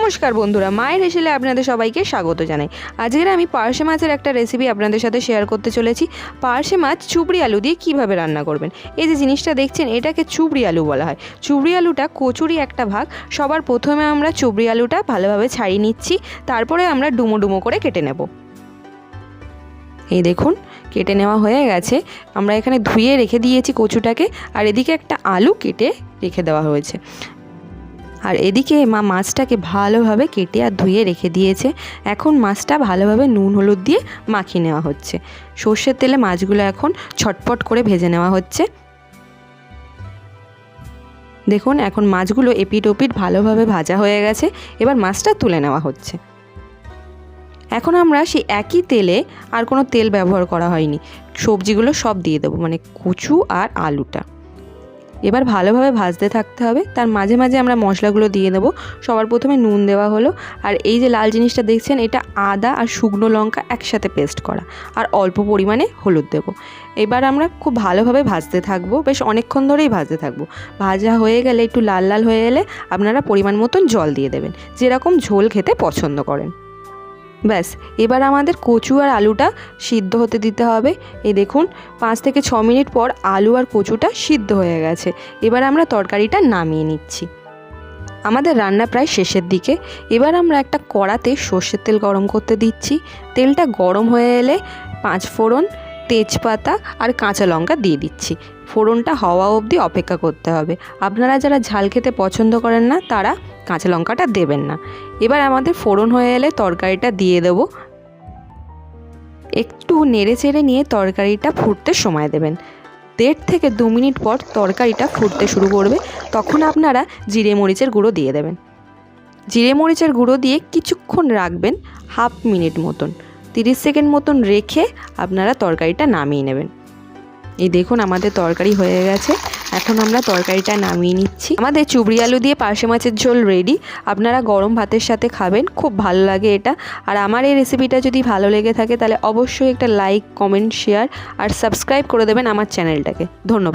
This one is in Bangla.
নমস্কার বন্ধুরা, মায়ের হেসেলে আপনাদের সবাইকে স্বাগত জানাই। আজকের আমি পার্শে মাছের একটা রেসিপি আপনাদের সাথে শেয়ার করতে চলেছি। পার্শে মাছ চুবড়ি আলু দিয়ে কীভাবে রান্না করবেন? এই যে জিনিসটা দেখছেন, এটাকে চুবড়ি আলু বলা হয়। চুবড়ি আলুটা কচুরি একটা ভাগ, সবার প্রথমে আমরা চুবড়ি আলুটা ভালোভাবে ছাড়িয়ে নিচ্ছি, তারপরে আমরা ডুমো ডুমো করে কেটে নেব। এই দেখুন, কেটে নেওয়া হয়ে গেছে। আমরা এখানে ধুয়ে রেখে দিয়েছি কচুটাকে, আর এদিকে একটা আলু কেটে রেখে দেওয়া হয়েছে। আর এদিকে মা মাছটাকে ভালোভাবে কেটে আর ধুয়ে রেখে দিয়েছে। এখন মাছটা ভালোভাবে নুন, হলুদ দিয়ে মাখিয়ে নেওয়া হচ্ছে। সর্ষের তেলে মাছগুলো এখন ছটপট করে ভেজে নেওয়া হচ্ছে। দেখুন, এখন মাছগুলো এপিট ওপিট ভালোভাবে ভাজা হয়ে গেছে। এবার মাছটা তুলে নেওয়া হচ্ছে। এখন আমরা সেই একই তেলে আর কোনো তেল ব্যবহার করা হয়নি। সবজিগুলো সব দিয়ে দেবো মানে কচু আর আলুটা। এবার ভালোভাবে ভাজতে থাকতে হবে। তার মাঝে মাঝে আমরা মশলাগুলো দিয়ে দেবো। সবার প্রথমে নুন দেওয়া হলো। আর এই যে লাল জিনিসটা দেখছেন, এটা আদা আর শুকনো লঙ্কা একসাথে পেস্ট করা। আর অল্প পরিমাণে হলুদ দেবো। এবার আমরা খুব ভালোভাবে ভাজতে থাকব। বেশ অনেকক্ষণ ধরেই ভাজতে থাকব। ভাজা হয়ে গেলে, একটু লাল লাল হয়ে গেলে আপনারা পরিমাণ মতন জল দিয়ে দেবেন। যেরকম ঝোল খেতে পছন্দ করেন। ব্যাস, এবার আমাদের কচু আর আলুটা সিদ্ধ হতে দিতে হবে। এই দেখুন, পাঁচ থেকে ছ মিনিট পর আলু আর কচুটা সিদ্ধ হয়ে গেছে। এবার আমরা তরকারিটা নামিয়ে নিচ্ছি। আমাদের রান্না প্রায় শেষের দিকে। এবার আমরা একটা কড়াতে সর্ষের তেল গরম করতে দিচ্ছি। তেলটা গরম হয়ে এলে পাঁচ ফোড়ন তেজপাতা আর কাঁচা লঙ্কা দিয়ে দিচ্ছি। ফোড়নটা হওয়া অবধি অপেক্ষা করতে হবে। আপনারা যারা ঝাল খেতে পছন্দ করেন না, তারা কাঁচা লঙ্কাটা দেবেন না। এবার আমাদের ফোড়ন হয়ে এলে তরকারিটা দিয়ে দেবো। একটু নেড়ে চেড়ে নিয়ে তরকারিটা ফুটতে সময় দেবেন। দেড় থেকে দু মিনিট পর তরকারিটা ফুটতে শুরু করবে। তখন আপনারা জিরে মরিচের গুঁড়ো দিয়ে দেবেন। জিরে মরিচের গুঁড়ো দিয়ে কিছুক্ষণ রাখবেন হাফ মিনিট মতন। তিরিশ সেকেন্ড মতন রেখে আপনারা তরকারিটা নামিয়ে নেবেন। এই দেখুন আমাদের তরকারি হয়ে গেছে। এখন আমরা তরকারিটা নামিয়ে নিচ্ছি। আমাদের চুবড়ি আলু দিয়ে পার্শে মাছের ঝোল রেডি আপনারা গরম ভাতের সাথে খাবেন, খুব ভালো লাগে এটা। আর আমার এই রেসিপিটা যদি ভালো লেগে থাকে, তাহলে অবশ্যই একটা লাইক কমেন্ট শেয়ার আর সাবস্ক্রাইব করে দেবেন আমার চ্যানেলটাকে ধন্যবাদ।